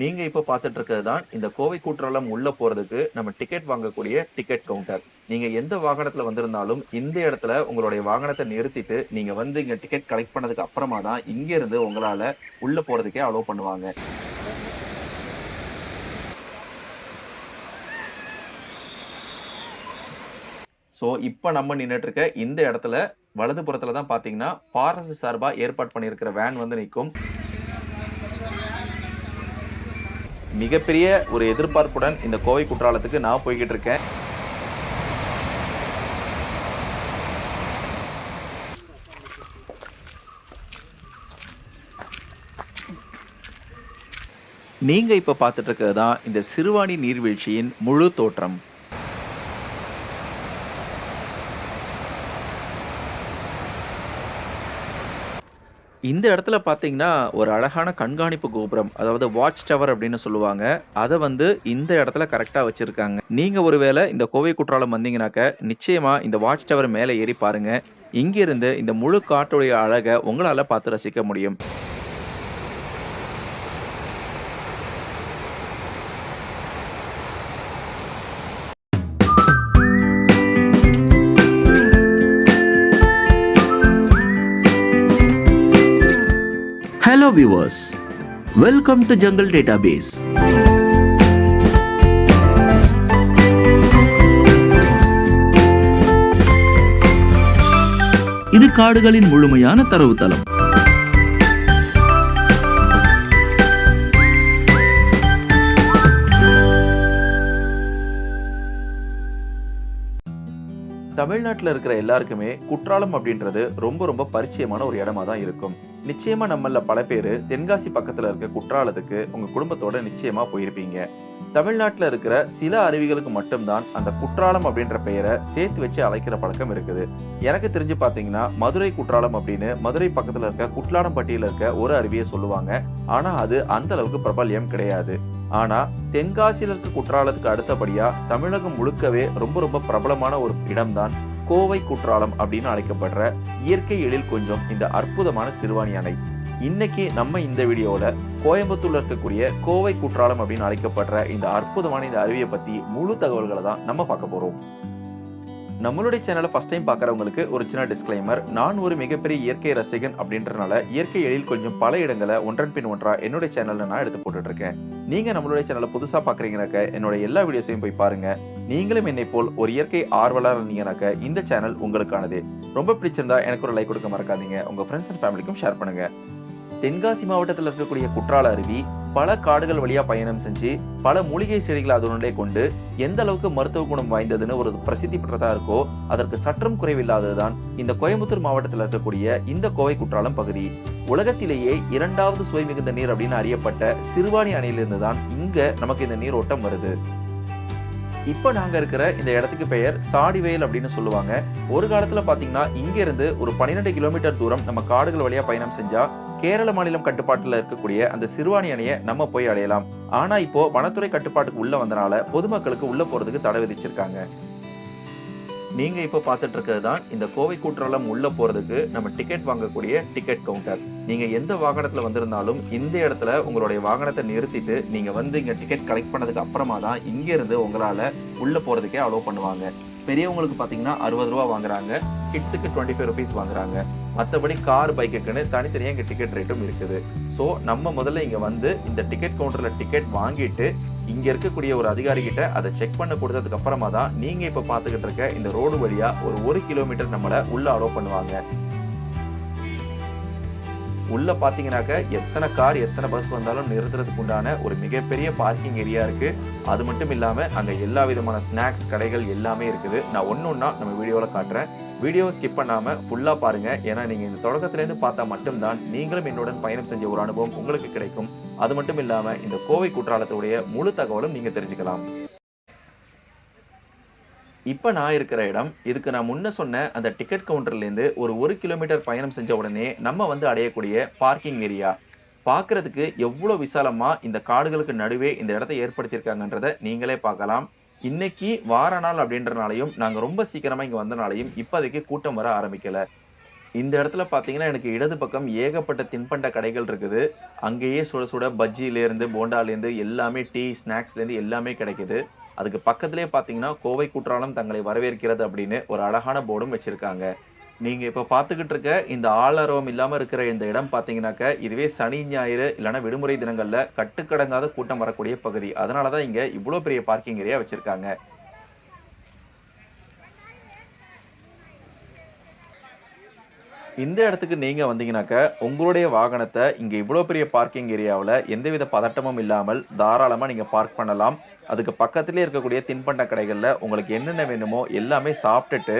நீங்க இப்ப பார்த்துட்டு இருக்கிறது தான் இந்த கோவை கூற்றாலம் உள்ள போறதுக்கு நம்ம டிக்கெட் வாங்கக்கூடிய டிக்கெட் கவுண்டர் நீங்க எந்த வாகனத்துல வந்திருந்தாலும் இந்த இடத்துல உங்களுடைய வாகனத்தை நிறுத்திட்டு நீங்க வந்து இங்க டிக்கெட் கலெக்ட் பண்ணதுக்கு அப்புறமா தான் இங்க இருந்து உங்களால உள்ள போறதுக்கே அலோவ் பண்ணுவாங்க. ஸோ இப்போ நம்ம நின்றுட்டு இருக்க இந்த இடத்துல வலதுபுறத்துல தான் பாத்தீங்கன்னா பாரசு சார்பா ஏற்பாடு பண்ணியிருக்கிற வேன் வந்து நிற்கும். மிகப்பெரிய ஒரு எதிர்பார்ப்புடன் இந்த கோவை குற்றாலத்துக்கு நான் போய்கிட்டு இருக்கேன். நீங்கள் இப்போ பார்த்துட்டு இருக்கிறது தான் இந்த சிறுவாணி நீர்வீழ்ச்சியின் முழு தோற்றம். இந்த இடத்துல பார்த்தீங்கன்னா ஒரு அழகான கண்காணிப்பு கோபுரம் அதாவது வாட்ச் டவர் அப்படின்னு சொல்லுவாங்க. அதை வந்து இந்த இடத்துல கரெக்டாக வச்சிருக்காங்க. நீங்க ஒருவேளை இந்த கோவை குற்றாலம் வந்தீங்கன்னாக்க நிச்சயமா இந்த வாட்ச் டவர் மேலே ஏறி பாருங்க. இங்கிருந்து இந்த முழு காட்டுடைய அழகை உங்களால் பார்த்து ரசிக்க முடியும். Viewers, welcome to Jungle Database. இது காடுகளின் முழுமையான தரவுத்தளம் தமிழ்நாட்டில் இருக்கிற எல்லாருக்குமே குற்றாலம் அப்படின்றது ரொம்ப ரொம்ப பரிச்சயமான ஒரு இடமா தான் இருக்கும் நிச்சயமா நம்மள பல பேர் தென்காசி பக்கத்துல இருக்க குற்றாலத்துக்கு உங்க குடும்பத்தோட நிச்சயமா போயிருப்பீங்க. தமிழ்நாட்டில் இருக்கிற சில அருவிகளுக்கு மட்டும்தான் அந்த குற்றாலம் அப்படின்ற பெயரை சேர்த்து வச்சு அழைக்கிற பழக்கம் இருக்குது. எனக்கு தெரிஞ்சு பார்த்தீங்கன்னா மதுரை குற்றாலம் அப்படின்னு மதுரை பக்கத்தில் இருக்க குற்றாலம்பட்டியில் இருக்க ஒரு அருவியை சொல்லுவாங்க. ஆனால் அது அந்த அளவுக்கு பிரபல்யம் கிடையாது. ஆனால் தென்காசியில் இருக்க குற்றாலத்துக்கு அடுத்தபடியாக தமிழகம் முழுக்கவே ரொம்ப ரொம்ப பிரபலமான ஒரு இடம்தான் கோவை குற்றாலம் அப்படின்னு அழைக்கப்படுற இயற்கை எழில் கொஞ்சம் இந்த அற்புதமான சிறுவாணி அணை. இன்னைக்கு நம்ம இந்த வீடியோவில் கோயம்புத்தூர்ல இருக்கக்கூடிய கோவை குற்றாலம் அப்படின்னு அழைக்கப்படுற இந்த அற்புதமான இந்த அருவியை பத்தி முழு தகவல்களை தான் நம்ம பார்க்க போறோம். நம்மளுடைய சேனலை ஃபர்ஸ்ட் டைம் பார்க்குறவங்களுக்கு ஒரு சின்ன டிஸ்க்ளைமர் நான் ஒரு மிகப்பெரிய இயற்கை ரசிகன் அப்படின்றனால இயற்கை எழில் கொஞ்சம் பல இடங்களை ஒன்றன் பின் ஒன்றா என்னுடைய சேனல்ல நான் எடுத்து போட்டுட்டு இருக்கேன் நீங்க நம்மளுடைய சேனலை புதுசா பார்க்குறீங்கனாக்க என்னோட எல்லா வீடியோஸையும் போய் பாருங்க. நீங்களும் என்னை போல் ஒரு இயற்கை ஆர்வலாக இருந்தீங்கனாக்க இந்த சேனல் உங்களுக்கானது. ரொம்ப பிடிச்சிருந்தா எனக்கு ஒரு லைக் கொடுக்க மறக்காதீங்க. உங்க ஃப்ரெண்ட்ஸ் அண்ட் ஃபேமிலிக்கும் ஷேர் பண்ணுங்க. தென்காசி மாவட்டத்தில் இருக்கக்கூடிய குற்றால அருவி பல காடுகள் வழியா பயணம் செஞ்சு பல மூலிகை செடிகளை அதனுடைய கொண்டு எந்த அளவுக்கு மருத்துவ குணம் வாய்ந்ததுன்னு ஒரு பிரசித்தி பெற்றதா இருக்கோ அதற்கு சற்றும் குறைவில்லாததுதான் இந்த கோயம்புத்தூர் மாவட்டத்தில் இருக்கக்கூடிய இந்த கோவை குற்றாலம் பகுதி. உலகத்திலேயே இரண்டாவது சுவை மிகுந்த நீர் அப்படின்னு அறியப்பட்ட சிறுவாணி அணையிலிருந்து தான் இங்க நமக்கு இந்த நீரோட்டம் வருது. இப்போ நாங்க இருக்கிற இந்த இடத்துக்கு பெயர் சாடிவேல் அப்படின்னு சொல்லுவாங்க. ஒரு காலத்துல பாத்தீங்கன்னா இங்க இருந்து ஒரு பன்னிரெண்டு கிலோமீட்டர் தூரம் நம்ம காடுகள் வழியா பயணம் செஞ்சா கேரள மாநிலம் கட்டுப்பாட்டில் இருக்கக்கூடிய அந்த சிறுவாணி அணையை நம்ம போய் அடையலாம். ஆனா இப்போ வனத்துறை கட்டுப்பாட்டுக்கு உள்ள வந்தனால பொதுமக்களுக்கு உள்ள போறதுக்கு தடை விதிச்சிருக்காங்க. நீங்க இப்போ பார்த்துட்டு இருக்கிறது தான் இந்த கோவை குற்றாலம் உள்ள போறதுக்கு நம்ம டிக்கெட் வாங்கக்கூடிய டிக்கெட் கவுண்டர் நீங்க எந்த வாகனத்துல வந்திருந்தாலும் இந்த இடத்துல உங்களுடைய வாகனத்தை நிறுத்திட்டு நீங்க வந்து இங்க டிக்கெட் கலெக்ட் பண்ணதுக்கு அப்புறமா தான் இங்க இருந்து உங்களால உள்ள போறதுக்கே அலோவ் பண்ணுவாங்க. பெரியவங்களுக்கு பார்த்தீங்கன்னா அறுபது ரூபா வாங்குறாங்க. கிட்ஸுக்கு டுவெண்ட்டி ஃபைவ் ருபீஸ் வாங்குறாங்க மற்றபடி கார் பைக்குக்குன்னு தனித்தனியாக இங்கே டிக்கெட் ரேட்டும் இருக்குது. ஸோ நம்ம முதல்ல இங்கே வந்து இந்த டிக்கெட் கவுண்டரில் டிக்கெட் வாங்கிட்டு இங்கே இருக்கக்கூடிய ஒரு அதிகாரிகிட்ட அதை செக் பண்ண கொடுத்ததுக்கு அப்புறமா தான் நீங்கள் இப்போ பார்த்துக்கிட்டு இருக்க இந்த ரோடு வழியாக ஒரு ஒரு கிலோமீட்டர் நம்மளை உள்ள அலோவ் பண்ணுவாங்க. உள்ள பார்த்தீங்கன்னாக்க எத்தனை கார் எத்தனை பஸ் வந்தாலும் நிறுத்துறதுக்கு உண்டான ஒரு மிகப்பெரிய பார்க்கிங் ஏரியா இருக்கு. அது மட்டும் இல்லாம அங்க எல்லா விதமான ஸ்நாக்ஸ் கடைகள் எல்லாமே இருக்குது. நான் ஒன்று ஒன்றா நம்ம வீடியோவில் காட்டுறேன். வீடியோவை ஸ்கிப் பண்ணாமல் ஃபுல்லாக பாருங்கள் ஏன்னா நீங்கள் இந்த தொடக்கத்துலேருந்து பார்த்தா மட்டும்தான் நீங்களும் என்னுடன் பயணம் செஞ்ச ஒரு அனுபவம் உங்களுக்கு கிடைக்கும். அது மட்டும் இல்லாமல் இந்த கோவை குற்றாலத்துடைய முழு தகவலும் நீங்கள் தெரிஞ்சுக்கலாம். இப்போ நான் இருக்கிற இடம் இதுக்கு நான் முன்ன சொன்ன அந்த டிக்கெட் கவுண்டர்லேருந்து ஒரு ஒரு கிலோமீட்டர் பயணம் செஞ்ச உடனே நம்ம வந்து அடையக்கூடிய பார்க்கிங் ஏரியா பார்க்கறதுக்கு எவ்வளோ விசாலமாக இந்த காடுகளுக்கு நடுவே இந்த இடத்த ஏற்படுத்தியிருக்காங்கன்றத நீங்களே பார்க்கலாம் இன்னைக்கு வார நாள் அப்படின்றனாலையும் நாங்கள் ரொம்ப சீக்கிரமாக இங்கே வந்தனாலையும் இப்போதைக்கு கூட்டம் வர ஆரம்பிக்கலை இந்த இடத்துல பார்த்தீங்கன்னா, எனக்கு இடது பக்கம் ஏகப்பட்ட தின்பண்ட கடைகள் இருக்குது. அங்கேயே சுட சுட பஜ்ஜிலேருந்து, போண்டாலேருந்து எல்லாமே டீ, ஸ்நாக்ஸ்லேருந்து எல்லாமே கிடைக்குது. அதுக்கு பக்கத்துலேயே பார்த்தீங்கன்னா, கோவை குற்றாலம் தங்களை வரவேற்கிறது அப்படின்னு ஒரு அழகான போர்டும் வச்சிருக்காங்க. நீங்க இப்ப பார்த்துக்கிட்டு இருக்க இந்த ஆளரவம் இல்லாம இருக்கிற இந்த இடம் பார்த்தீங்கன்னாக்க, இதுவே சனி, ஞாயிறு இல்லைனா விடுமுறை தினங்கள்ல கட்டுக்கடங்காத கூட்டம் வரக்கூடிய பகுதி. அதனால தான் இங்க இவ்வளோ பெரிய பார்க்கிங் ஏரியா வச்சிருக்காங்க. இந்த இடத்துக்கு நீங்க வந்தீங்கன்னாக்க, உங்களுடைய வாகனத்தை இங்க இவ்வளோ பெரிய பார்க்கிங் ஏரியாவில் எந்தவித பதட்டமும் இல்லாமல் தாராளமா நீங்க பார்க் பண்ணலாம். அதுக்கு பக்கத்திலே இருக்கக்கூடிய தின்பண்ட கடைகளில் உங்களுக்கு என்னென்ன வேணுமோ எல்லாமே சாப்பிட்டுட்டு,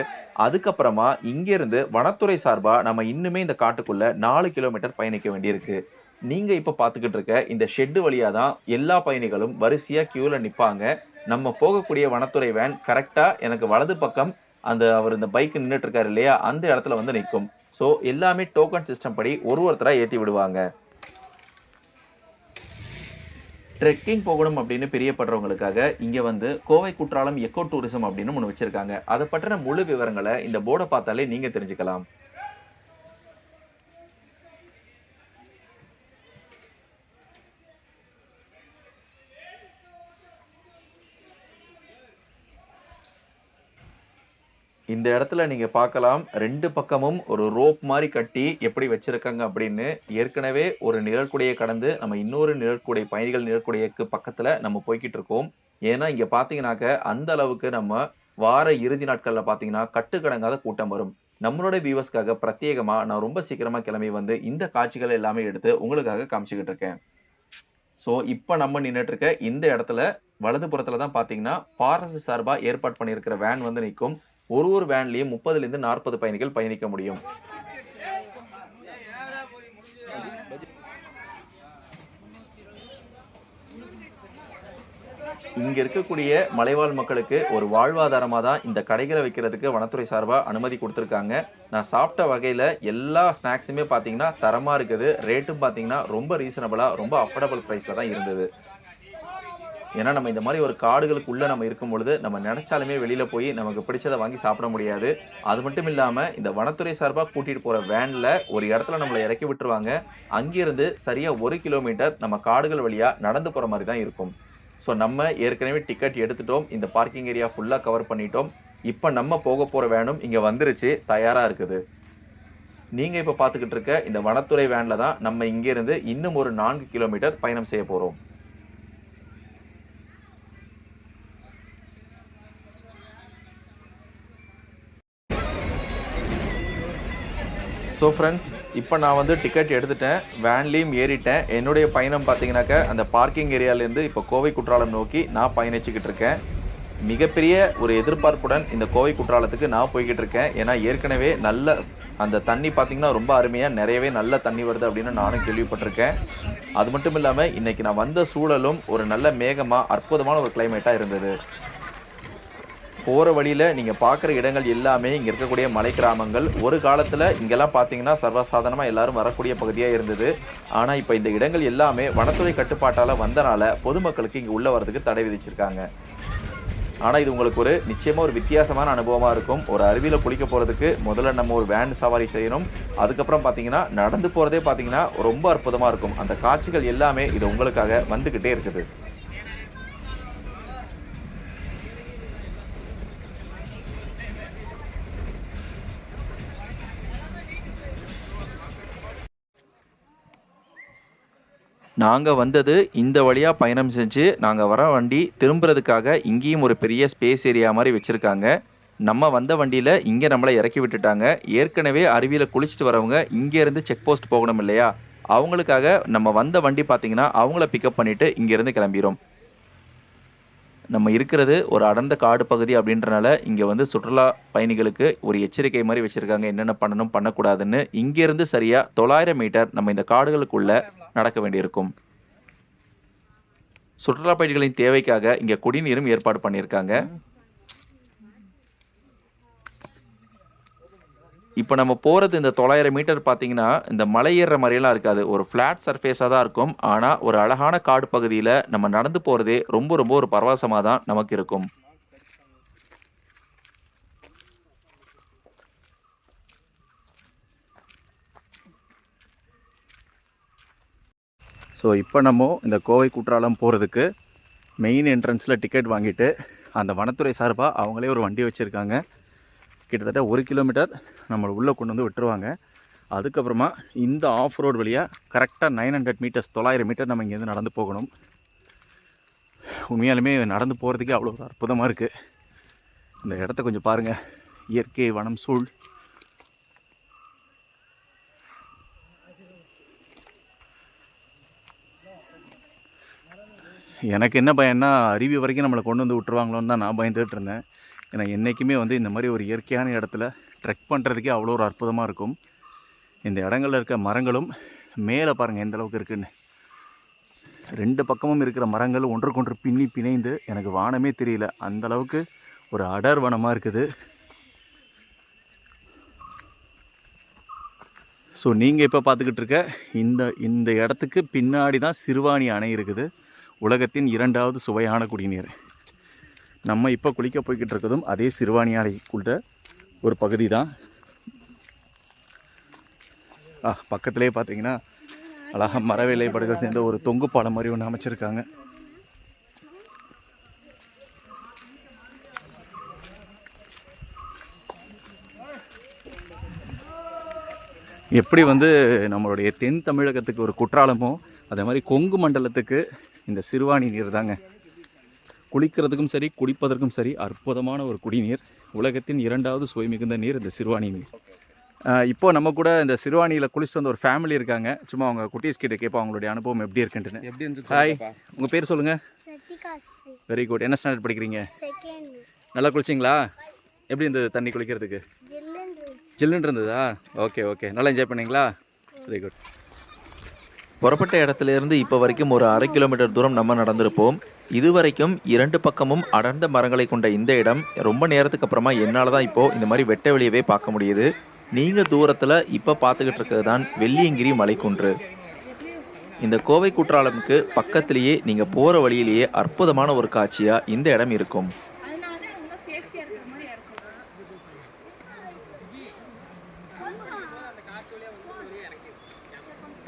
அதுக்கப்புறமா இங்கேருந்து வனத்துறை சார்பாக நம்ம இன்னுமே இந்த காட்டுக்குள்ள நாலு கிலோமீட்டர் பயணிக்க வேண்டியிருக்கு. நீங்க இப்ப பார்த்துக்கிட்டு இருக்க இந்த ஷெட்டு வழியா தான் எல்லா பயணிகளும் வரிசையா கியூல நிப்பாங்க. நம்ம போகக்கூடிய வனத்துறை வேன் கரெக்டாக எனக்கு வலது பக்கம் அந்த அவர் இந்த பைக் நின்றுட்டு இருக்காரு இல்லையா? அந்த இடத்துல வந்து நிற்கும் ஸோ எல்லாமே டோக்கன் சிஸ்டம் படி ஒரு ஒருத்தராக ஏற்றி விடுவாங்க. ட்ரெக்கிங் போகணும் அப்படின்னு பிரியப்படுறவங்களுக்காக, இங்கே வந்து கோவை குற்றாலம் எக்கோ டூரிசம் அப்படின்னு ஒன்று வச்சுருக்காங்க அதை பற்றின முழு விவரங்களை இந்த போர்டை பார்த்தாலே நீங்கள் தெரிஞ்சுக்கலாம். இந்த இடத்துல நீங்க பார்க்கலாம். ரெண்டு பக்கமும் ஒரு ரோப் மாதிரி கட்டி எப்படி வச்சிருக்காங்க அப்படின்னு, ஏற்கனவே ஒரு நிழற்குடையை கடந்து நம்ம இன்னொரு நிழற்குடை பயணிகள் நிழற்குடையக்கு பக்கத்துல நம்ம போய்கிட்டு இருக்கோம். ஏன்னா, இங்க பாத்தீங்கன்னாக்க அந்த அளவுக்கு நம்ம வார இறுதி நாட்கள்ல பார்த்தீங்கன்னா, கட்டுக்கடங்காத கூட்டம் வரும். நம்மளோட வியூவர்ஸ்க்காக பிரத்யேகமா நான் ரொம்ப சீக்கிரமா கிளம்பி வந்து இந்த காட்சிகள் எல்லாமே எடுத்து உங்களுக்காக காமிச்சுக்கிட்டு இருக்கேன். ஸோ, இப்ப நம்ம நின்றுட்டு இருக்க இந்த இடத்துல வலது புறத்துல தான் பார்த்தீங்கன்னா, பாரசு சார்பா ஏற்பாடு பண்ணியிருக்கிற வேன் வந்து நிற்கும் ஒரு ஒரு வேன்லயும் 30லிருந்து 40 பயணிகள் பயணிக்க முடியும். இங்க இருக்கக்கூடிய மலைவாழ் மக்களுக்கு ஒரு வாழ்வாதாரமா தான் இந்த கடைகளை வைக்கிறதுக்கு வனத்துறை சார்பா அனுமதி கொடுத்துருக்காங்க நான் சாப்பிட்ட வகையில எல்லா ஸ்நாக்ஸுமே பாத்தீங்கன்னா தரமா இருக்குது. ரேட்டும் பார்த்தீங்கன்னா, ரொம்ப ரீசனபிளா ரொம்ப அஃபோர்டபுள் பிரைஸ்ல தான் இருந்தது. ஏன்னா, நம்ம இந்த மாதிரி ஒரு காடுகளுக்குள்ளே நம்ம இருக்கும் பொழுது நம்ம நினைச்சாலுமே வெளியில போய் நமக்கு பிடிச்சத வாங்கி சாப்பிட முடியாது. அது மட்டும் இல்லாம, இந்த வனத்துறை சார்பா கூட்டிட்டு போற வேன்ல ஒரு இடத்துல நம்மளை இறக்கி விட்டுருவாங்க. அங்கிருந்து சரியா ஒரு கிலோமீட்டர் நம்ம காடுகள் வழியா நடந்து போற மாதிரி தான் இருக்கும். ஸோ, நம்ம ஏற்கனவே டிக்கெட் எடுத்துட்டோம். இந்த பார்க்கிங் ஏரியா ஃபுல்லாக கவர் பண்ணிட்டோம். இப்போ நம்ம போக போகிற வேனும் இங்கே வந்துருச்சு. தயாராக இருக்குது. நீங்கள் இப்போ பார்த்துக்கிட்டு இருக்க இந்த வனத்துறை வேனில் தான் நம்ம இங்கேருந்து இன்னும் ஒரு நான்கு கிலோமீட்டர் பயணம் செய்ய போகிறோம் ஸோ ஃப்ரெண்ட்ஸ் இப்போ நான் வந்து டிக்கெட் எடுத்துட்டேன். வேன்லேயும் ஏறிட்டேன். என்னுடைய பயணம் பார்த்தீங்கன்னாக்க, அந்த பார்க்கிங் ஏரியாலேருந்து இப்போ கோவை குற்றாலம் நோக்கி நான் பயணிச்சுக்கிட்டு இருக்கேன். மிகப்பெரிய ஒரு எதிர்பார்ப்புடன் இந்த கோவை குற்றாலத்துக்கு நான் போய்கிட்டு இருக்கேன். ஏன்னா, ஏற்கனவே நல்ல அந்த தண்ணி பார்த்தீங்கன்னா, ரொம்ப அருமையாக நிறையவே நல்ல தண்ணி வருது அப்படின்னு நானும் கேள்விப்பட்டிருக்கேன். அது மட்டும் இல்லாமல் இன்னைக்கு நான் வந்த சூழலும் ஒரு நல்ல மேகமாக அற்புதமான ஒரு கிளைமேட்டாக இருந்தது. போகிற வழியில் நீங்கள் பார்க்குற இடங்கள் எல்லாமே இங்கே இருக்கக்கூடிய மலை கிராமங்கள். ஒரு காலத்தில் இங்கெல்லாம் பார்த்தீங்கன்னா, சர்வசாதாரணமாக எல்லாரும் வரக்கூடிய பகுதியாக இருந்தது. ஆனால் இப்போ இந்த இடங்கள் எல்லாமே வனத்துறை கட்டுப்பாட்டால் வந்தனால, பொதுமக்களுக்கு இங்கே உள்ள வரதுக்கு தடை விதிச்சிருக்காங்க. ஆனால் இது உங்களுக்கு ஒரு நிச்சயமாக ஒரு வித்தியாசமான அனுபவமாக இருக்கும். ஒரு அருவியில் குளிக்க போகிறதுக்கு முதல்ல நம்ம ஒரு வேன் சவாரி செய்யணும். அதுக்கப்புறம் பார்த்தீங்கன்னா, நடந்து போகிறதே பார்த்தீங்கன்னா, ரொம்ப அற்புதமாக இருக்கும். அந்த காட்சிகள் எல்லாமே இது உங்களுக்காக வந்துக்கிட்டே இருக்குது. நாங்கள் வந்தது இந்த வழியாக பயணம் செஞ்சு, நாங்கள் வர வண்டி திரும்புறதுக்காக இங்கேயும் ஒரு பெரிய ஸ்பேஸ் ஏரியா மாதிரி வச்சுருக்காங்க நம்ம வந்த வண்டியில் இங்கே நம்மளை இறக்கி விட்டுட்டாங்க. ஏற்கனவே அருவியில் குளிச்சுட்டு வரவங்க இங்கேருந்து செக் போஸ்ட் போகணும் இல்லையா? அவங்களுக்காக நம்ம வந்த வண்டி பார்த்தீங்கன்னா, அவங்கள பிக்கப் பண்ணிவிட்டு இங்கேருந்து கிளம்பிரும். நம்ம இருக்கிறது ஒரு அடர்ந்த காடு பகுதி அப்படின்றனால, இங்க வந்து சுற்றுலா பயணிகளுக்கு ஒரு எச்சரிக்கை மாதிரி வச்சிருக்காங்க. என்னென்ன பண்ணணும், பண்ணக்கூடாதுன்னு. இங்கேருந்து சரியா 900 மீட்டர் நம்ம இந்த காடுகளுக்குள்ள நடக்க வேண்டியிருக்கும். சுற்றுலா பயணிகளின் தேவைக்காக இங்க குடிநீரும் ஏற்பாடு பண்ணியிருக்காங்க. இப்போ நம்ம போகிறது இந்த தொள்ளாயிரம் மீட்டர் பார்த்தீங்கன்னா இந்த மலை ஏறுற மாதிரியெல்லாம் இருக்காது. ஒரு ஃப்ளாட் சர்ஃபேஸாக தான் இருக்கும். ஆனால் ஒரு அழகான காடு பகுதியில் நம்ம நடந்து போகிறதே ரொம்ப ரொம்ப ஒரு பரவசமாக தான் நமக்கு இருக்கும். ஸோ இப்போ நம்ம இந்த கோவை குற்றாலம் போகிறதுக்கு மெயின் என்ட்ரன்ஸில் டிக்கெட் வாங்கிட்டு அந்த வனத்துறை சார்பாக அவங்களே ஒரு வண்டி வச்சுருக்காங்க. கிட்டத்தட்ட ஒரு கிலோமீட்டர் நம்மளை உள்ளே கொண்டு வந்து விட்டுருவாங்க. அதுக்கப்புறமா இந்த ஆஃப் ரோடு வழியாக கரெக்டாக நைன் ஹண்ட்ரட் மீட்டர்ஸ் தொள்ளாயிரம் மீட்டர் நம்ம இங்கேருந்து நடந்து போகணும். உண்மையாலுமே நடந்து போகிறதுக்கே அவ்வளோ ஒரு அற்புதமாக இருக்குது இந்த இடத்த கொஞ்சம் பாருங்கள் இயற்கை வனம் சூழ். எனக்கு என்ன பயம்னா அருவி வரைக்கும் நம்மளை கொண்டு வந்து விட்டுருவாங்களோன்னு தான் நான் பயந்துகிட்டு இருந்தேன். ஏன்னா என்றைக்குமே வந்து இந்த மாதிரி ஒரு இயற்கையான இடத்துல ட்ரெக் பண்ணுறதுக்கே அவ்வளோ ஒரு அற்புதமாக இருக்கும். இந்த இடங்கள்ல இருக்க மரங்களும் மேலே பாருங்கள் எந்த அளவுக்கு இருக்குன்னு. ரெண்டு பக்கமும் இருக்கிற மரங்கள் ஒன்றுக்கொன்று பின்னி பிணைந்து எனக்கு வானமே தெரியல. அந்த அளவுக்கு ஒரு அடர் வனமாக இருக்குது. ஸோ நீங்கள் இப்போ பார்த்துக்கிட்டு இருக்க இந்த இந்த இடத்துக்கு பின்னாடி தான் சிறுவாணி அணை இருக்குது. உலகத்தின் இரண்டாவது சுவையான குடிநீர். நம்ம இப்போ குளிக்க போய்கிட்டு இருக்கிறதும் அதே சிறுவாணி அணைக்குள்ள ஒரு பகுதி தான் ஆ பக்கத்துலேயே பார்த்தீங்கன்னா அழகாக மர வேலைப்பாடுகள் சேர்ந்த ஒரு தொங்கு பாலம் மாதிரி ஒன்று அமைச்சிருக்காங்க. எப்படி வந்து நம்மளுடைய தென் தமிழகத்துக்கு ஒரு குற்றாலமோ அதே மாதிரி கொங்கு மண்டலத்துக்கு இந்த சிறுவாணி நீர் தாங்க குளிக்கிறதுக்கும் சரி குடிப்பதற்கும் சரி அற்புதமான ஒரு குடிநீர். உலகத்தின் இரண்டாவது சுவை மிகுந்த நீர் இந்த சிறுவாணி நீர். இப்போ நம்ம கூட இந்த சிறுவாணியில் குளிச்சுட்டு வந்த ஒரு ஃபேமிலி இருக்காங்க. சும்மா அவங்க குட்டீஸ் கிட்ட கேட்போம் அவங்களுடைய அனுபவம் எப்படி இருக்குன்ட்டுன்னு. எப்படி இருந்துச்சு ஹாய் உங்கள் பேர் சொல்லுங்கள் வெரி குட் என்ன ஸ்டாண்டர்ட் படிக்கிறீங்க? செகண்ட் நல்லா குளிச்சிங்களா? எப்படி இருந்தது தண்ணி குளிக்கிறதுக்கு? ஜில்லன் ஜில்லுன்னு இருந்ததா? ஓகே ஓகே நல்லா என்ஜாய் பண்ணீங்களா? வெரி குட் புறப்பட்ட இடத்துல இருந்து இப்போ வரைக்கும் ஒரு அரை கிலோமீட்டர் தூரம் நம்ம நடந்திருப்போம். இதுவரைக்கும் இரண்டு பக்கமும் அடர்ந்த மரங்களை கொண்ட இந்த இடம் ரொம்ப நேரத்துக்கு அப்புறமா என்னால் தான் இப்போது இந்த மாதிரி வெட்ட வெளியவே பார்க்க முடியுது. நீங்கள் தூரத்தில் இப்போ பார்த்துக்கிட்டு இருக்கிறது தான் வெள்ளியங்கிரி மலைக்குன்று. இந்த கோவை குற்றாலமுக்கு பக்கத்திலேயே நீங்கள் போகிற வழியிலேயே அற்புதமான ஒரு காட்சியாக இந்த இடம் இருக்கும்.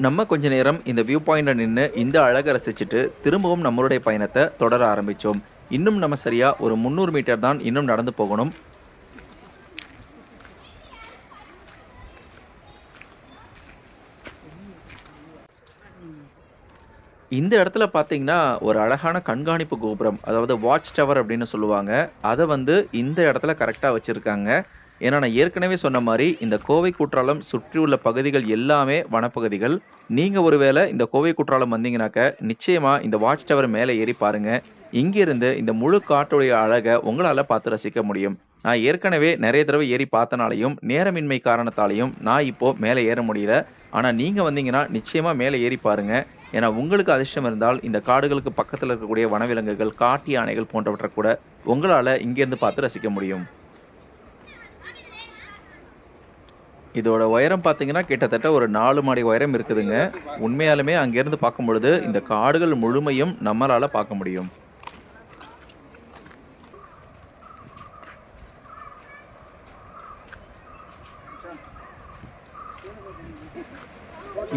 நம்ம கொஞ்ச நேரம் இந்த வியூ பாயிண்ட்டை நின்று இந்த அழகை ரசிச்சுட்டு திரும்பவும் நம்மளுடைய பயணத்தை தொடர ஆரம்பித்தோம் இன்னும் நம்ம சரியாக ஒரு முந்நூறு மீட்டர் தான் இன்னும் நடந்து போகணும். இந்த இடத்துல பார்த்தீங்கன்னா ஒரு அழகான கண்காணிப்பு கோபுரம் அதாவது வாட்ச் டவர் அப்படின்னு சொல்லுவாங்க. அதை வந்து இந்த இடத்துல கரெக்டாக வச்சுருக்காங்க. ஏன்னா நான் ஏற்கனவே சொன்ன மாதிரி இந்த கோவை குற்றாலம் சுற்றியுள்ள பகுதிகள் எல்லாமே வனப்பகுதிகள். நீங்கள் ஒருவேளை இந்த கோவை குற்றாலம் வந்தீங்கனாக்க நிச்சயமாக இந்த வாட்ச் டவர் மேலே ஏறி பாருங்கள் இங்கிருந்து இந்த முழு காட்டுடைய அழகை உங்களால் பார்த்து ரசிக்க முடியும். நான் ஏற்கனவே நிறைய தடவை ஏறி பார்த்தனாலையும் நேரமின்மை காரணத்தாலையும் நான் இப்போது மேலே ஏற முடியல. ஆனால் நீங்கள் வந்தீங்கன்னா நிச்சயமாக மேலே ஏறி பாருங்கள் ஏன்னா உங்களுக்கு அதிர்ஷ்டம் இருந்தால் இந்த காடுகளுக்கு பக்கத்தில் இருக்கக்கூடிய வனவிலங்குகள் காட்டு யானைகள் போன்றவற்றை கூட உங்களால் இங்கேருந்து பார்த்து ரசிக்க முடியும். இதோட உயரம் பார்த்தீங்கன்னா கிட்டத்தட்ட ஒரு நாலு மாடி உயரம் இருக்குதுங்க. உண்மையாலுமே அங்கேருந்து பார்க்கும் பொழுது இந்த காடுகள் முழுமையும் நம்மளால பார்க்க முடியும்.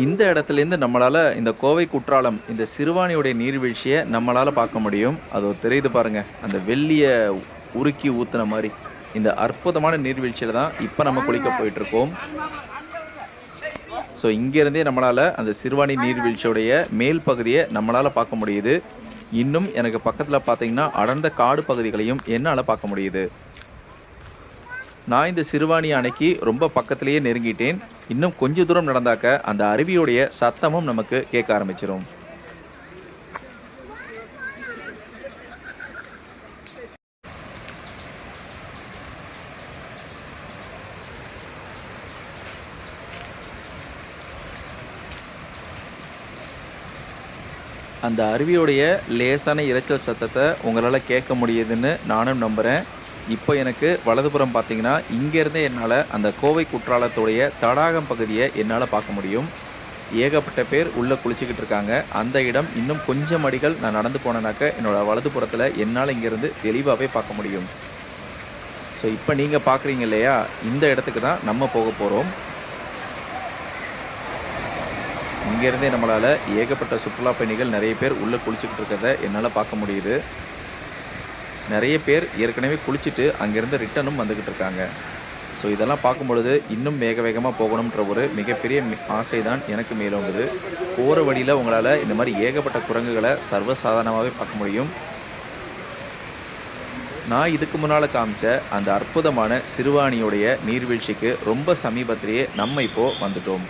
இந்த இடத்துலேருந்து நம்மளால இந்த கோவை குற்றாலம் இந்த சிறுவாணியுடைய நீர்வீழ்ச்சியை நம்மளால பார்க்க முடியும். அது தெரியுது பாருங்க அந்த வெள்ளியை உருக்கி ஊத்துன மாதிரி. இந்த அற்புதமான நீர்வீழ்ச்சியில தான் இப்போ நம்ம குளிக்க போயிட்டு இருக்கோம் ஸோ இங்கேருந்தே நம்மளால் அந்த சிறுவாணி நீர்வீழ்ச்சியுடைய மேல் பகுதியை நம்மளால் பார்க்க முடியுது. இன்னும் எனக்கு பக்கத்தில் பார்த்தீங்கன்னா அடர்ந்த காடு பகுதிகளையும் என்னால் பார்க்க முடியுது. நான் இந்த சிறுவாணி அணைக்கு ரொம்ப பக்கத்திலேயே நெருங்கிட்டேன். இன்னும் கொஞ்ச தூரம் நடந்தாக்க அந்த அருவியுடைய சத்தமும் நமக்கு கேட்க ஆரம்பிச்சிடும் அந்த அருவியோடைய லேசான இரைச்சல் சத்தத்தை உங்களால் கேட்க முடியுதுன்னு நானும் நம்புகிறேன் இப்போ எனக்கு வலதுபுறம் பார்த்தீங்கன்னா இங்கேருந்தே என்னால் அந்த கோவை குற்றாலத்துடைய தடாகம் பகுதியை என்னால் பார்க்க முடியும். ஏகப்பட்ட பேர் உள்ளே குளிச்சுக்கிட்டு இருக்காங்க. அந்த இடம் இன்னும் கொஞ்சம் அடிகள் நான் நடந்து போனேனாக்க என்னோடய வலதுபுறத்தில் என்னால் இங்கேருந்து தெளிவாகவே பார்க்க முடியும். ஸோ இப்போ நீங்கள் பார்க்குறீங்க இல்லையா? இந்த இடத்துக்கு தான் நம்ம போக போகிறோம் இங்கேருந்தே நம்மளால் ஏகப்பட்ட சுற்றுலா பயணிகள் நிறைய பேர் உள்ளே குளிச்சுக்கிட்டு இருக்கிறத என்னால் பார்க்க முடியுது. நிறைய பேர் ஏற்கனவே குளிச்சுட்டு அங்கேருந்து ரிட்டனும் வந்துக்கிட்டு இருக்காங்க. ஸோ இதெல்லாம் பார்க்கும் பொழுது இன்னும் வேக வேகமாக போகணுன்ற ஒரு மிகப்பெரிய ஆசை தான் எனக்கு மேலோங்குது. போகிற வழியில் உங்களால் இந்த மாதிரி ஏகப்பட்ட குரங்குகளை சர்வசாதாரணமாகவே பார்க்க முடியும். நான் இதுக்கு முன்னால் காமிச்ச அந்த அற்புதமான சிறுவாணியுடைய நீர்வீழ்ச்சிக்கு ரொம்ப சமீபத்திலேயே நம்ம இப்போது வந்துட்டோம்.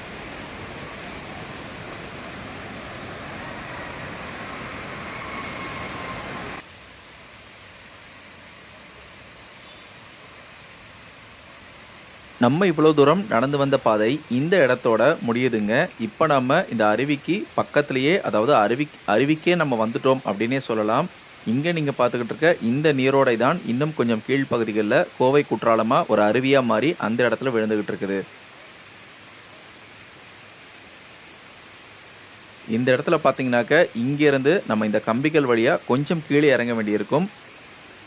நம்ம இவ்வளோ தூரம் நடந்து வந்த பாதை இந்த இடத்தோட முடியுதுங்க. இப்போ நம்ம இந்த அருவிக்கு பக்கத்துலேயே அதாவது அருவி அருவிக்கே நம்ம வந்துட்டோம் அப்படின்னே சொல்லலாம். இங்கே நீங்கள் பார்த்துக்கிட்டு இருக்க இந்த நீரோடை தான் இன்னும் கொஞ்சம் கீழ்ப்பகுதிகளில் கோவை குற்றாலமாக ஒரு அருவியாக மாறி அந்த இடத்துல விழுந்துக்கிட்டு இருக்குது. இந்த இடத்துல பார்த்தீங்கன்னாக்க இங்கேருந்து நம்ம இந்த கம்பிகள் வழியாக கொஞ்சம் கீழே இறங்க வேண்டியிருக்கும்.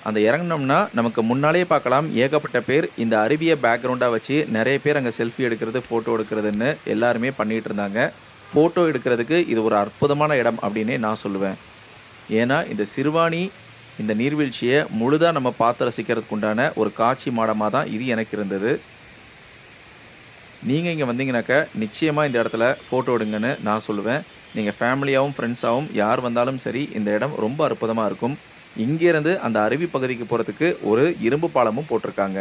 அந்த இறங்கினோம்னா நமக்கு முன்னாலேயே பார்க்கலாம். ஏகப்பட்ட பேர் இந்த அருவியை பேக்ரவுண்டாக வச்சு நிறைய பேர் அங்கே செல்ஃபி எடுக்கிறது ஃபோட்டோ எடுக்கிறதுன்னு எல்லாருமே பண்ணிகிட்டு இருந்தாங்க. ஃபோட்டோ எடுக்கிறதுக்கு இது ஒரு அற்புதமான இடம் அப்படின்னே நான் சொல்லுவேன். ஏன்னா இந்த சிறுவாணி இந்த நீர்வீழ்ச்சியை முழுதாக நம்ம பார்த்து ரசிக்கிறதுக்கு உண்டான ஒரு காட்சி மாடமாக தான் இது எனக்கு இருந்தது. நீங்கள் இங்கே வந்தீங்கன்னாக்கா நிச்சயமாக இந்த இடத்துல ஃபோட்டோ எடுங்கன்னு நான் சொல்லுவேன். நீங்கள் ஃபேமிலியாகவும் ஃப்ரெண்ட்ஸாகவும் யார் வந்தாலும் சரி இந்த இடம் ரொம்ப அற்புதமாக இருக்கும். இங்கேருந்து அந்த அருவி பகுதிக்கு போகிறதுக்கு ஒரு இரும்பு பாலமும் போட்டிருக்காங்க.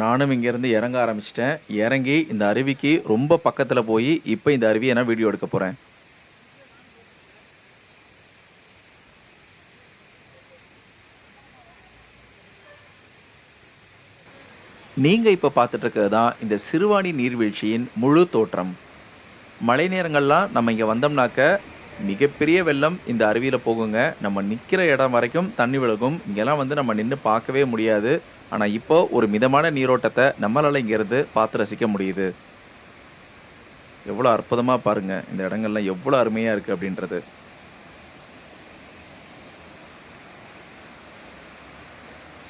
நானும் இங்கேருந்து இறங்க ஆரம்பிச்சிட்டேன். இறங்கி இந்த அருவிக்கு ரொம்ப பக்கத்தில் போய் இப்போ இந்த அருவியை நான் வீடியோ எடுக்க போகிறேன் நீங்கள் இப்போ பார்த்துட்டு இருக்கிறது தான் இந்த சிறுவாணி நீர்வீழ்ச்சியின் முழு தோற்றம். மழை நேரங்கள்லாம் நம்ம இங்கே வந்தோம்னாக்க மிகப்பெரிய வெள்ளம் இந்த அருவியில் போகுங்க. நம்ம நிற்கிற இடம் வரைக்கும் தண்ணி விழுகும் இங்கெல்லாம் வந்து நம்ம நின்று பார்க்கவே முடியாது. ஆனால் இப்போ ஒரு மிதமான நீரோட்டத்தை நம்மளால் இங்கேருந்து பார்த்து ரசிக்க முடியுது. எவ்வளோ அற்புதமாக பாருங்க. இந்த இடங்கள்லாம் எவ்வளோ அருமையாக இருக்குது அப்படின்றது.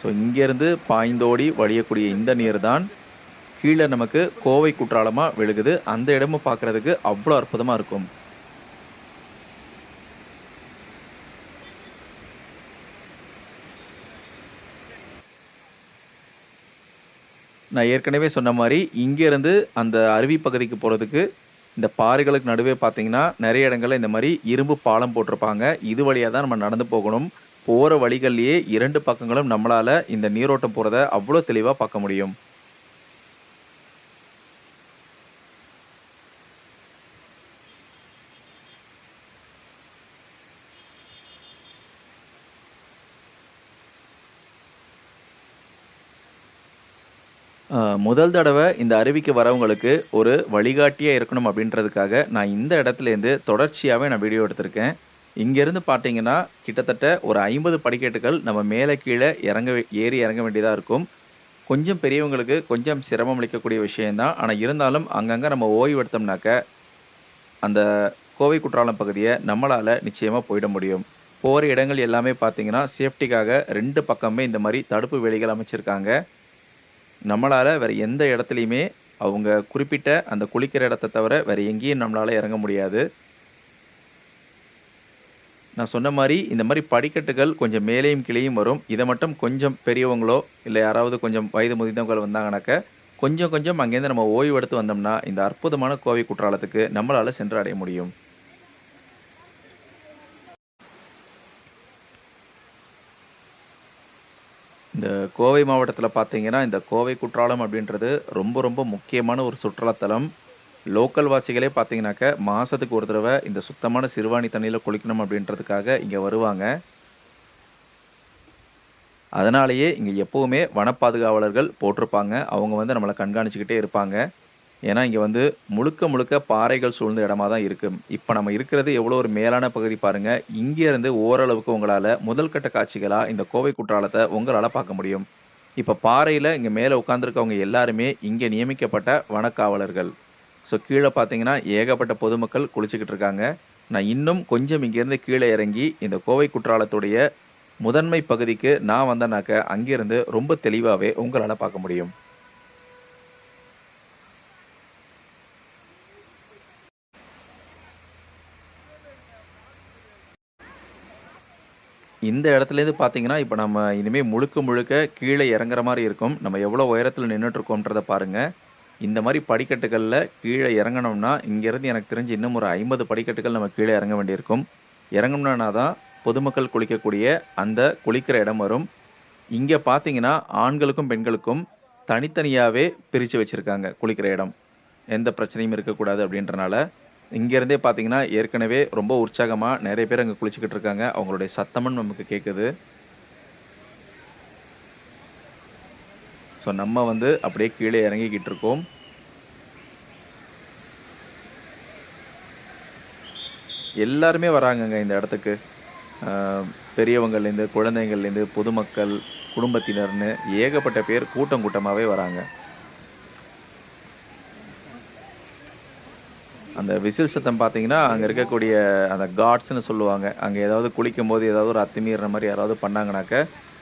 ஸோ இங்கேருந்து பாய்ந்தோடி வழியக்கூடிய இந்த நீர் தான் கீழே நமக்கு கோவை குற்றாலமாக விழுகுது. அந்த இடமும் பார்க்குறதுக்கு அவ்வளோ அற்புதமாக இருக்கும். நான் ஏற்கனவே சொன்ன மாதிரி இங்கேருந்து அந்த அருவி பகுதிக்கு போகிறதுக்கு இந்த பாறைகளுக்கு நடுவே பார்த்தீங்கன்னா நிறைய இடங்களில் இந்த மாதிரி இரும்பு பாலம் போட்டிருப்பாங்க. இது வழியாக தான் நம்ம நடந்து போகணும். போகிற வழிகள்லேயே இரண்டு பக்கங்களும் நம்மளால் இந்த நீரோட்டம் போகிறத அவ்வளோ தெளிவாக பார்க்க முடியும். ஆஹ் முதல் தடவை இந்த அருவிக்கு வரவங்களுக்கு ஒரு வழிகாட்டியாக இருக்கணும் அப்படின்றதுக்காக நான் இந்த இடத்துலேருந்து தொடர்ச்சியாகவே நான் வீடியோ எடுத்திருக்கேன். இங்கேருந்து பார்த்தீங்கன்னா கிட்டத்தட்ட ஒரு ஐம்பது படிக்கட்டுகள் நம்ம மேலே கீழே இறங்க ஏறி இறங்க வேண்டியதாக இருக்கும். கொஞ்சம் பெரியவங்களுக்கு கொஞ்சம் சிரமம் அளிக்கக்கூடிய விஷயந்தான் ஆனால் இருந்தாலும் அங்கங்கே நம்ம ஓய்வு எடுத்தோம்னாக்க அந்த கோவை குற்றாலம் பகுதியை நம்மளால் நிச்சயமாக போயிட முடியும். போகிற இடங்கள் எல்லாமே பார்த்தீங்கன்னா சேஃப்டிக்காக ரெண்டு பக்கமே இந்த மாதிரி தடுப்பு வேலிகள் அமைச்சிருக்காங்க. நம்மளால் வேறு எந்த இடத்துலையுமே அவங்க குறிப்பிட்ட அந்த குளிக்கிற இடத்த தவிர வேறு எங்கேயும் நம்மளால் இறங்க முடியாது. நான் சொன்ன மாதிரி இந்த மாதிரி படிக்கட்டுகள் கொஞ்சம் மேலேயும் கீழேயும் வரும். இதை மட்டும் கொஞ்சம் பெரியவங்களோ இல்லை யாராவது கொஞ்சம் வயது முதிர்ந்தவங்க வந்தாங்கனாக்க கொஞ்சம் கொஞ்சம் அங்கேருந்து நம்ம ஓய்வு எடுத்து வந்தோம்னா இந்த அற்புதமான கோவை குற்றாலத்துக்கு நம்மளால் சென்று அடைய முடியும். இந்த கோவை மாவட்டத்தில் பார்த்தீங்கன்னா இந்த கோவை குற்றாலம் அப்படின்றது ரொம்ப ரொம்ப முக்கியமான ஒரு சுற்றுலாத்தலம். லோக்கல் வாசிகளே பார்த்தீங்கன்னாக்க மாதத்துக்கு ஒரு தடவை இந்த சுத்தமான சிறுவாணி தண்ணியில் குளிக்கணும் அப்படின்றதுக்காக இங்கே வருவாங்க. அதனாலேயே இங்கே எப்போவுமே வன பாதுகாவலர்கள் போட்டிருப்பாங்க. அவங்க வந்து நம்மளை கண்காணிச்சுக்கிட்டே இருப்பாங்க. ஏன்னா இங்கே வந்து முழுக்க முழுக்க பாறைகள் சூழ்ந்த இடமா தான் இருக்கும் இப்போ நம்ம இருக்கிறது எவ்வளோ ஒரு மேலான பகுதி பாருங்கள் இங்கேருந்து ஓரளவுக்கு உங்களால் முதல் கட்ட காட்சிகளாக இந்த கோவை குற்றாலத்தை உங்களால் பார்க்க முடியும். இப்போ பாறையில் இங்கே மேலே உட்காந்துருக்கவங்க எல்லாருமே இங்கே நியமிக்கப்பட்ட வனக்காவலர்கள். ஸோ கீழே பார்த்தீங்கன்னா ஏகப்பட்ட பொதுமக்கள் குளிச்சுக்கிட்டு இருக்காங்க நான் இன்னும் கொஞ்சம் இங்கேருந்து கீழே இறங்கி இந்த கோவை குற்றாலத்துடைய முதன்மை பகுதிக்கு நான் வந்தேனாக்க அங்கிருந்து ரொம்ப தெளிவாகவே உங்களால் பார்க்க முடியும் இந்த இடத்துலேருந்து பார்த்தீங்கன்னா, இப்ப நம்ம இனிமே முழுக்க முழுக்க கீழே இறங்குற மாதிரி இருக்கும். நம்ம எவ்வளோ உயரத்தில நின்னுட்டுருக்கோம்ன்றத பாருங்க. இந்த மாதிரி படிக்கட்டுகளில் கீழே இறங்கணும்னா, இங்கேருந்து எனக்கு தெரிஞ்சு இன்னும் ஒரு 50 படிக்கட்டுகள் நம்ம கீழே இறங்க வேண்டியிருக்கும். இறங்கணும்னா தான் பொதுமக்கள் குளிக்கக்கூடிய அந்த குளிக்கிற இடம் வரும். இங்கே பார்த்தீங்கன்னா, ஆண்களுக்கும், பெண்களுக்கும் தனித்தனியாகவே பிரித்து வச்சுருக்காங்க குளிக்கிற இடம். எந்த பிரச்சனையும் இருக்கக்கூடாது அப்படின்றனால. இங்கேருந்தே பார்த்தீங்கன்னா, ஏற்கனவே ரொம்ப உற்சாகமாக நிறைய பேர் அங்கே குளிச்சுக்கிட்டு இருக்காங்க. அவங்களுடைய சத்தமும் நமக்கு கேட்குது. ஸோ நம்ம வந்து அப்படியே கீழே இறங்கிக்கிட்டு இருக்கோம். எல்லாருமே வராங்கங்க இந்த இடத்துக்கு. பெரியவங்கள்லேருந்து, குழந்தைங்கள்லேருந்து, பொதுமக்கள், குடும்பத்தினர்னு ஏகப்பட்ட பேர் கூட்டம் கூட்டமாகவே வராங்க. அந்த விசில் சத்தம் பார்த்தீங்கன்னா, அங்கே இருக்கக்கூடிய அந்த காட்ஸ்ன்னு சொல்லுவாங்க. அங்கே ஏதாவது குளிக்கும்போது ஏதாவது ஒரு அத்துமீறுற மாதிரி யாராவது பண்ணாங்கனாக்க,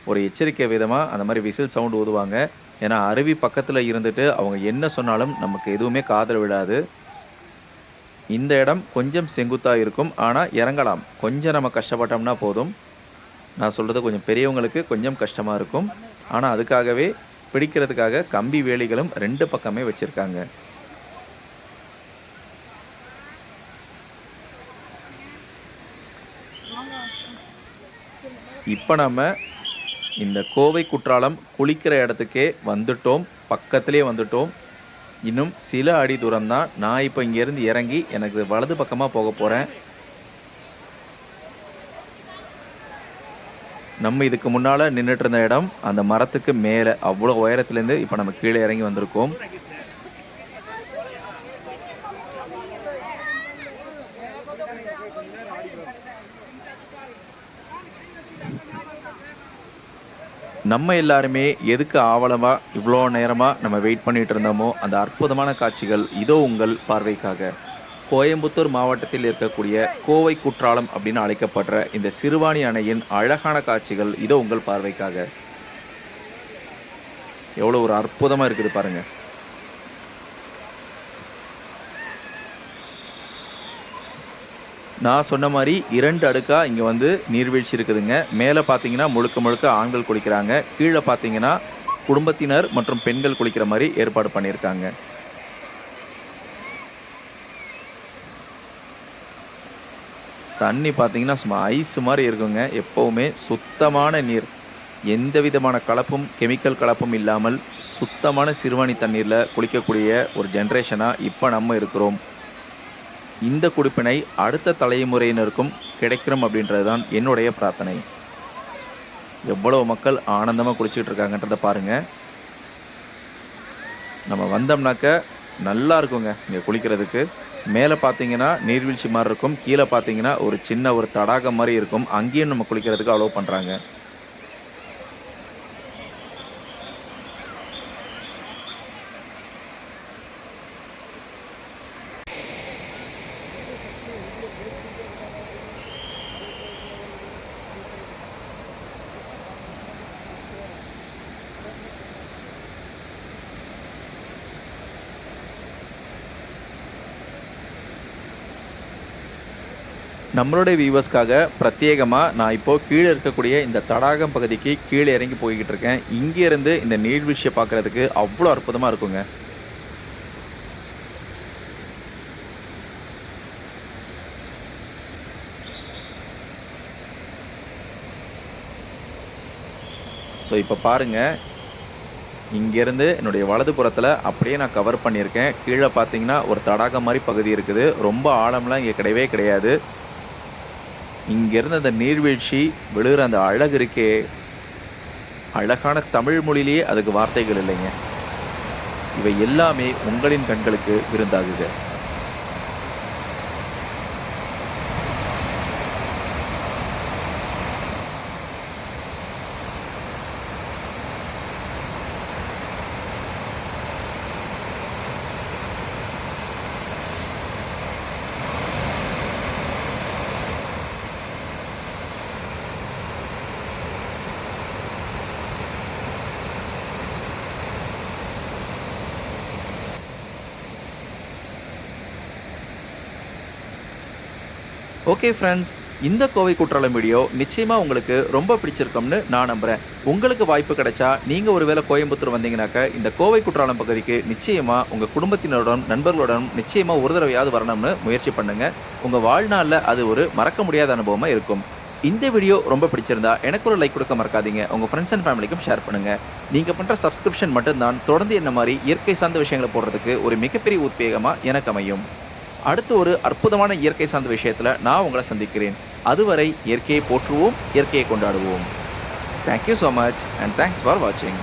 ஒரு எச்சரிக்கை விதமாக அந்த மாதிரி விசில் சவுண்ட் ஊதுவாங்க. ஏன்னா, அருவி பக்கத்தில் இருந்துட்டு அவங்க என்ன சொன்னாலும் நமக்கு எதுவுமே காதல் விடாது இந்த இடம் கொஞ்சம் செங்குத்தாக இருக்கும். ஆனால் இறங்கலாம். கொஞ்சம் நம்ம கஷ்டப்பட்டோம்னா போதும். நான் சொல்கிறது கொஞ்சம் பெரியவங்களுக்கு கொஞ்சம் கஷ்டமாக இருக்கும். ஆனால் அதுக்காகவே பிடிக்கிறதுக்காக கம்பி வேலிகளும் ரெண்டு பக்கமே வச்சிருக்காங்க. இப்போ நம்ம இந்த கோவை குற்றாலம் குளிக்கிற இடத்துக்கே வந்துட்டோம். பக்கத்திலே வந்துட்டோம். இன்னும் சில அடி தூரம் தான். நான் இப்போ இங்கேருந்து இறங்கி எனக்கு வலது பக்கமாக போகப் போகிறேன் நம்ம இதுக்கு முன்னால் நின்றுட்டு இருந்த இடம், அந்த மரத்துக்கு மேலே அவ்வளோ உயரத்துலேருந்து இப்போ நம்ம கீழே இறங்கி வந்திருக்கோம். நம்ம எல்லாருமே எதுக்கு ஆவலமா இவ்வளோ நேரமா நம்ம வெயிட் பண்ணிட்டு இருந்தோமோ, அந்த அற்புதமான காட்சிகள் இதோ உங்கள் பார்வைக்காக. கோயம்புத்தூர் மாவட்டத்தில் இருக்கக்கூடிய கோவை குற்றாலம் அப்படின்னு அழைக்கப்படுற இந்த சிறுவாணி அணையின் அழகான காட்சிகள் இதோ உங்கள் பார்வைக்காக. எவ்வளோ ஒரு அற்புதமாக இருக்குது பாருங்கள் நான் சொன்ன மாதிரி இரண்டு அடுக்காக இங்கே வந்து நீர்வீழ்ச்சி இருக்குதுங்க. மேலே பார்த்தீங்கன்னா, முழுக்க முழுக்க ஆண்கள் குளிக்கிறாங்க. கீழே பார்த்தீங்கன்னா, குடும்பத்தினர் மற்றும் பெண்கள் குளிக்கிற மாதிரி ஏற்பாடு பண்ணியிருக்காங்க. தண்ணி பார்த்தீங்கன்னா, சும்மா ஐஸ் மாதிரி இருக்குங்க. எப்போவுமே சுத்தமான நீர். எந்த விதமான கலப்பும், கெமிக்கல் கலப்பும் இல்லாமல் சுத்தமான சிறுவாணி தண்ணீரில் குளிக்கக்கூடிய ஒரு ஜென்ரேஷனாக இப்போ நம்ம இருக்கிறோம். இந்த குடிப்பினை அடுத்த தலைமுறையினருக்கும் கிடைக்கிறோம் அப்படின்றது தான் என்னுடைய பிரார்த்தனை. எவ்வளோ மக்கள் ஆனந்தமாக குளிச்சுட்டு இருக்காங்கன்றதை பாருங்கள் நம்ம வந்தோம்னாக்க நல்லா இருக்குங்க இங்கே குளிக்கிறதுக்கு. மேலே பார்த்தீங்கன்னா, நீர்வீழ்ச்சி மாதிரி இருக்கும். கீழே பார்த்தீங்கன்னா, ஒரு சின்ன ஒரு தடாகம் மாதிரி இருக்கும். அங்கேயும் நம்ம குளிக்கிறதுக்கு அலோவ் பண்ணுறாங்க நம்மளுடைய வியூவர்ஸ்க்காக பிரத்யேகமா நான் இப்போ கீழே இருக்கக்கூடிய இந்த தடாகம் பகுதிக்கு கீழே இறங்கி போய்கிட்டு இருக்கேன். இங்கேருந்து இந்த நீர்வீழ்ச்சிய பார்க்குறதுக்கு அவ்வளோ அற்புதமா இருக்குங்க. ஸோ இப்ப பாருங்க. இங்கேருந்து என்னுடைய வலது புறத்துல அப்படியே நான் கவர் பண்ணியிருக்கேன். கீழே பார்த்தீங்கன்னா, ஒரு தடாகம் மாதிரி பகுதி இருக்குது. ரொம்ப ஆழம்லாம் இங்க கிடையவே கிடையாது. இங்கேருந்து அந்த நீர்வீழ்ச்சி விழுகிற அந்த அழகு இருக்கே, அழகான தமிழ் மொழியிலேயே அதுக்கு வார்த்தைகள் இல்லைங்க. இவை எல்லாமே உங்களின் கண்களுக்கு விருந்தாகுக. ஓகே ஃப்ரெண்ட்ஸ் இந்த கோவை குற்றாலம் வீடியோ நிச்சயமாக உங்களுக்கு ரொம்ப பிடிச்சிருக்கும்னு நான் நம்புறேன். உங்களுக்கு வாய்ப்பு கிடைச்சா நீங்கள் ஒருவேளை கோயம்புத்தூர் வந்தீங்கன்னாக்க இந்த கோவை குற்றாலம் பகுதிக்கு நிச்சயமாக உங்கள் குடும்பத்தினருடன் நண்பர்களுடன் நிச்சயமாக ஒரு தடவையாவது வரணும்னு முயற்சி பண்ணுங்கள் உங்கள் வாழ்நாளில் அது ஒரு மறக்க முடியாத அனுபவமாக இருக்கும். இந்த வீடியோ ரொம்ப பிடிச்சிருந்தா எனக்கு ஒரு லைக் கொடுக்க மறக்காதீங்க. உங்கள் ஃப்ரெண்ட்ஸ் அண்ட் ஃபேமிலிக்கும் ஷேர் பண்ணுங்கள் நீங்கள் பண்ணுற சப்ஸ்கிரிப்ஷன் மட்டும்தான் தொடர்ந்து என்ன மாதிரி இயற்கை சார்ந்த விஷயங்களை போடுறதுக்கு ஒரு மிகப்பெரிய உத்வேகமாக எனக்கு அமையும். அடுத்து ஒரு அற்புதமான இயற்கை சார்ந்த விஷயத்துல நான் உங்களை சந்திக்கிறேன். அதுவரை இயற்கையை போற்றுவோம் இயற்கையை கொண்டாடுவோம். Thank you so much and thanks for வாட்சிங்